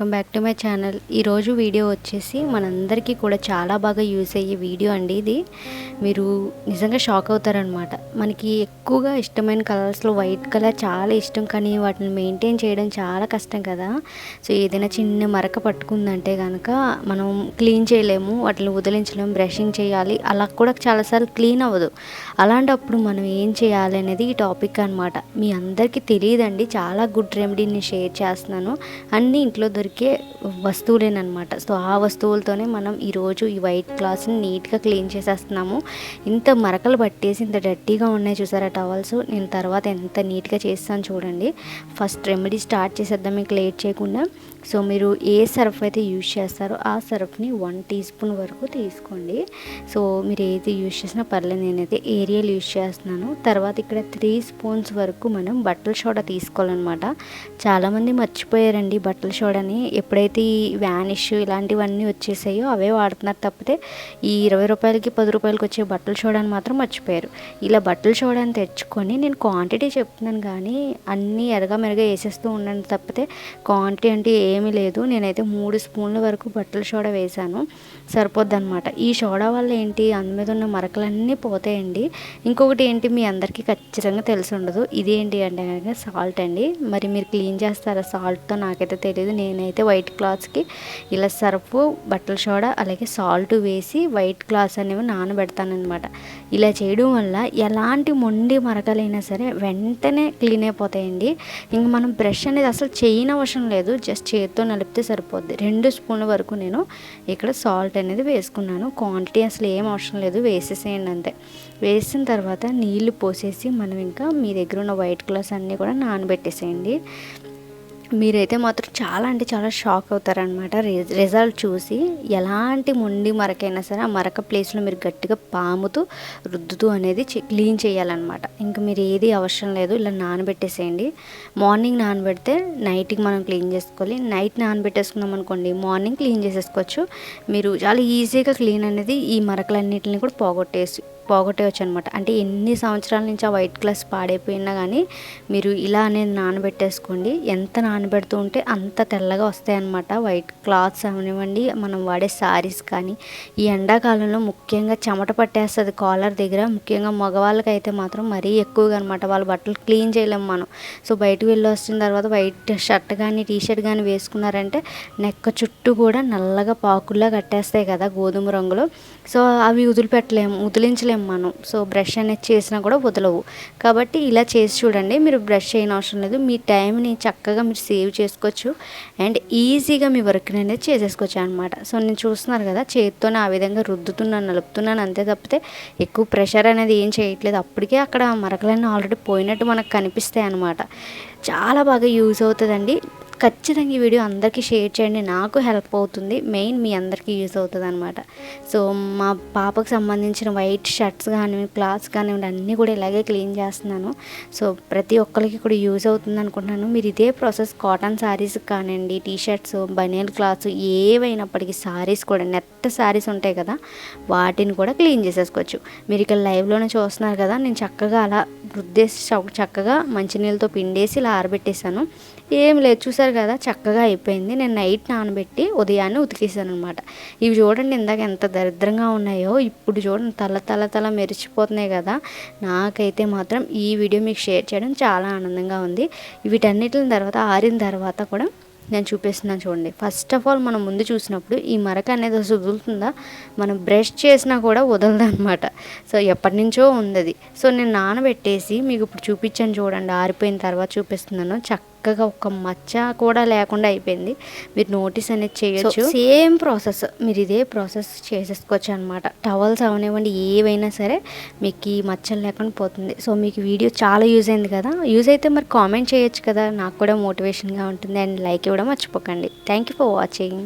Welcome back to my channel. ఈరోజు video వచ్చేసి మనందరికీ కూడా చాలా బాగా యూస్ అయ్యే వీడియో అండి ఇది. మీరు నిజంగా షాక్ అవుతారనమాట మనకి ఎక్కువగా ఇష్టమైన కలర్స్లో వైట్ కలర్ చాలా ఇష్టం కానీ వాటిని మెయింటైన్ చేయడం చాలా కష్టం కదా. సో ఏదైనా చిన్న మరక పట్టుకుందంటే కనుక మనం క్లీన్ చేయలేము వాటిని వదిలించలేము బ్రషింగ్ చేయాలి. అలా కూడా చాలాసార్లు క్లీన్ అవ్వదు. అలాంటప్పుడు మనం ఏం చేయాలి అనేది ఈ టాపిక్ అనమాట మీ అందరికీ తెలియదండి. చాలా గుడ్ రెమెడీని షేర్ చేస్తున్నాను. అన్నీ ఇంట్లో దొరికి వస్తువులేనమాట సో ఆ వస్తువులతోనే మనం ఈరోజు ఈ వైట్ క్లాత్స్ని నీట్గా క్లీన్ చేసేస్తున్నాము. ఇంత మరకలు పట్టేసి ఇంత డర్టీగా ఉన్నాయి చూసారా టవల్స్? నేను తర్వాత ఎంత నీట్గా చేస్తాను చూడండి. ఫస్ట్ రెమెడీ స్టార్ట్ చేసేద్దాం మీకు లేట్ చేయకుండా. సో మీరు ఏ సర్ఫ్ అయితే యూజ్ చేస్తారో ఆ సర్ఫ్ని వన్ టీ స్పూన్ వరకు తీసుకోండి. సో మీరు ఏది యూజ్ చేసినా పర్లేదు నేనైతే ఏరియల్ యూజ్ చేస్తున్నాను. తర్వాత ఇక్కడ త్రీ స్పూన్స్ వరకు మనం బట్టల సోడా తీసుకోవాలన్నమాట. చాలామంది మర్చిపోయారండి బట్టల సోడాని. ఎప్పుడైతే ఈ వ్యానిష్ ఇలాంటివన్నీ వచ్చేసాయో అవే వాడుతున్నారు తప్పితే ఈ ఇరవై రూపాయలకి పది రూపాయలకి వచ్చే బట్టల సోడాని మాత్రం మర్చిపోయారు. ఇలా బట్టల సోడాని తెచ్చుకొని నేను క్వాంటిటీ చెప్తున్నాను కానీ అన్నీ ఎరగా మెరగా వేసేస్తూ ఉన్నాను తప్పితే క్వాంటిటీ అంటే ఏమీ లేదు. నేనైతే మూడు స్పూన్ల వరకు బట్టల సోడా వేశాను. సరిపోద్ది అనమాట ఈ సోడా వల్ల ఏంటి? అందు మీద ఉన్న మరకలన్నీ పోతాయండి. ఇంకొకటి ఏంటి? మీ అందరికీ ఖచ్చితంగా తెలిసి ఉండదు. ఇదేంటి అంటే కనుక సాల్ట్ అండి. మరి మీరు క్లీన్ చేస్తారా? సాల్ట్తో నాకైతే తెలియదు నేనైతే వైట్ క్లాత్స్కి ఇలా సర్ఫ్ బట్టల సోడా అలాగే సాల్ట్ వేసి వైట్ క్లాత్స్ అనేవి నానబెడతానమాట ఇలా చేయడం వల్ల ఎలాంటి మొండి మరకలైనా సరే వెంటనే క్లీన్ అయిపోతాయండి. ఇంక మనం బ్రష్ అనేది అసలు చేయని అవసరం లేదు. జస్ట్ చేతితో నలిపితే సరిపోద్ది. రెండు స్పూన్ల వరకు నేను ఇక్కడ సాల్ట్ అనేది వేసుకున్నాను. క్వాంటిటీ అసలు ఏం అవసరం లేదు. వేసేసేయండి అంతే. వేసిన తర్వాత నీళ్ళు పోసేసి మనం ఇంకా మీ దగ్గర ఉన్న వైట్ క్లాత్స్ అన్నీ కూడా నానబెట్టేసేయండి. మీరైతే మాత్రం చాలా అంటే చాలా షాక్ అవుతారనమాట రిజల్ట్ చూసి ఎలాంటి మొండి మరకైనా సరే ఆ మరక ప్లేస్లో మీరు గట్టిగా పాముతూ రుద్దుతూ అనేది క్లీన్ చేయాలన్నమాట. ఇంకా మీరు ఏది అవసరం లేదు ఇలా నానబెట్టేసేయండి. మార్నింగ్ నానబెడితే నైట్కి మనం క్లీన్ చేసుకోవాలి. నైట్ నానబెట్టేసుకున్నాం అనుకోండి మార్నింగ్ క్లీన్ చేసేసుకోవచ్చు. మీరు చాలా ఈజీగా క్లీన్ అనేది ఈ మరకలన్నింటిని కూడా పోగొట్టేసి పోగొట్టేయచ్చు అనమాట అంటే ఎన్ని సంవత్సరాల నుంచి ఆ వైట్ క్లాస్ పాడైపోయినా కానీ మీరు ఇలా అనేది నానబెట్టేసుకోండి. ఎంత నానబెడుతూ ఉంటే అంత తెల్లగా వస్తాయన్నమాట వైట్ క్లాత్స్ అవనివ్వండి మనం వాడే శారీస్ కానీ ఈ ఎండాకాలంలో ముఖ్యంగా చెమట పట్టేస్తుంది కాలర్ దగ్గర. ముఖ్యంగా మగవాళ్ళకైతే మాత్రం మరీ ఎక్కువగా అనమాట. వాళ్ళ బట్టలు క్లీన్ చేయలేము మనం. సో బయటకు వెళ్ళి వచ్చిన తర్వాత వైట్ షర్ట్ కానీ టీ షర్ట్ కానీ వేసుకున్నారంటే నెక్క చుట్టూ కూడా నల్లగా పాకుల్లా కట్టేస్తాయి కదా గోధుమ రంగులో. సో అవి వదిలిపెట్టలేము వదిలించలేము. మనం. సో బ్రష్ అనేది చేసినా కూడా వదలవు. కాబట్టి ఇలా చేసి చూడండి. మీరు బ్రష్ చేయని అవసరం లేదు. మీ టైంని చక్కగా మీరు సేవ్ చేసుకోవచ్చు. అండ్ ఈజీగా మీ వర్క్ని అనేది చేసేసుకోవచ్చు అనమాట సో నేను చూస్తున్నారు కదా చేతితోనే ఆ విధంగా రుద్దుతున్నాను నలుపుతున్నాను అంతే తప్పితే ఎక్కువ ప్రెషర్ అనేది ఏం చేయట్లేదు. అప్పటికే అక్కడ మరకలన్నీ ఆల్రెడీ పోయినట్టు మనకు కనిపిస్తాయి అనమాట చాలా బాగా యూజ్ అవుతుందండి. ఖచ్చితంగా ఈ వీడియో అందరికీ షేర్ చేయండి. నాకు హెల్ప్ అవుతుంది. మెయిన్ మీ అందరికీ యూజ్ అవుతుంది అనమాట సో మా పాపకు సంబంధించిన వైట్ షర్ట్స్ కానివ్వండి క్లాత్స్ కానివ్వండి అన్నీ కూడా ఇలాగే క్లీన్ చేస్తున్నాను. సో ప్రతి ఒక్కరికి కూడా యూజ్ అవుతుంది అనుకుంటున్నాను. మీరు ఇదే ప్రాసెస్ కాటన్ శారీస్ కానివ్వండి టీ షర్ట్స్ బనియల్ క్లాత్స్ ఏవైనప్పటికీ శారీస్ కూడా నెట్ శారీస్ ఉంటాయి కదా వాటిని కూడా క్లీన్ చేసేసుకోవచ్చు. మీరు ఇక్కడ లైవ్లోనే చూస్తున్నారు కదా నేను చక్కగా అలా రుద్దేసి చక్కగా మంచినీళ్ళతో పిండేసి ఇలా ఆరబెట్టేశాను. ఏం లేదు చూసారు కదా చక్కగా అయిపోయింది. నేను నైట్ నానబెట్టి ఉదయాన్నే ఉతికేసాను అనమాట ఇవి చూడండి ఇందాక ఎంత దరిద్రంగా ఉన్నాయో. ఇప్పుడు చూడండి తల తల తల మెరిచిపోతున్నాయి కదా. నాకైతే మాత్రం ఈ వీడియో మీకు షేర్ చేయడం చాలా ఆనందంగా ఉంది. వీటన్నిటిని తర్వాత ఆరిన తర్వాత కూడా నేను చూపిస్తున్నాను చూడండి. ఫస్ట్ ఆఫ్ ఆల్ మనం ముందు చూసినప్పుడు ఈ మరక అనేది అసలు వదులుతుందా? మనం బ్రష్ చేసినా కూడా వదలదు అనమాట సో ఎప్పటి నుంచో ఉంది సో నేను నానబెట్టేసి మీకు ఇప్పుడు చూపించాను చూడండి. ఆరిపోయిన తర్వాత చూపిస్తున్నాను. చక్క చక్కగా ఒక మచ్చ కూడా లేకుండా అయిపోయింది. మీరు నోటీస్ అనేది చేయొచ్చు. సేమ్ ప్రాసెస్ మీరు ఇదే ప్రాసెస్ చేసేసుకోవచ్చు అనమాట టవల్స్ అవనివ్వండి ఏవైనా సరే మీకు ఈ మచ్చలు లేకుండా పోతుంది. సో మీకు వీడియో చాలా యూజ్ అయింది కదా. యూజ్ అయితే మరి కామెంట్ చేయొచ్చు కదా. నాకు కూడా మోటివేషన్గా ఉంటుంది. అండ్ లైక్ ఇవ్వడం మర్చిపోకండి. Thank you for watching